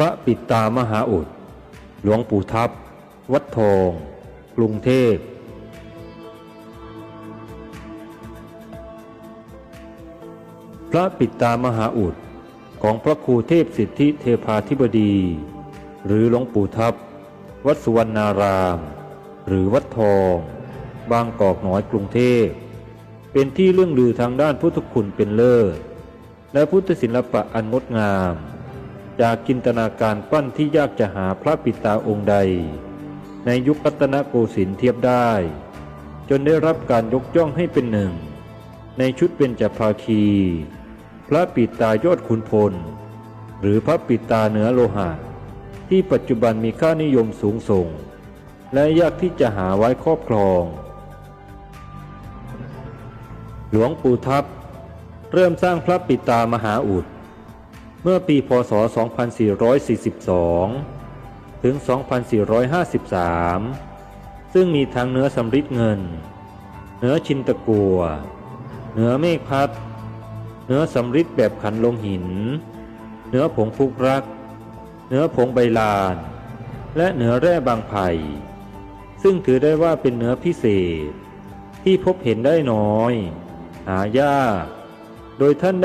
พระปิตามหาอุด หลวงปู่ทับ วัดทอง กรุงเทพ พระปิตามหาอุดของพระครูเทพสิทธิเทพาธิบดี หรือหลวงปู่ทับ วัดสุวรรณาราม หรือวัดทอง บางกอกน้อยกรุงเทพ เป็นที่เรื่องลือทางด้านพุทธคุณเป็นเลิศ และพุทธศิลปะอันงดงาม จากจินตนาการปั้นที่ยากจะหาพระปิตาองค์ใด ในยุครัตนโกสินทร์เทียบได้ จนได้รับการยกย่องให้เป็นหนึ่ง ในชุดเป็นจภาคี พระปิตายอดขุนพล หรือพระปิตาเหนือโลหะ ที่ปัจจุบันมีค่านิยมสูงส่ง และยากที่จะหาไว้ครอบครอง หลวงปู่ทับเริ่มสร้างพระปิตามหาอุด เมื่อปีพศ 2442 ถึง 2453 ซึ่งมีทั้งเนื้อสำริดเงิน เนื้อชินตะกัว เนื้อเมฆพัด เนื้อสำริดแบบขันลงหิน เนื้อผงฟุกรัก เนื้อผงใบลาน และเนื้อแร่บางไผ่ ซึ่งถือได้ว่าเป็นเนื้อพิเศษที่พบเห็นได้น้อย หายาก โดยท่านได้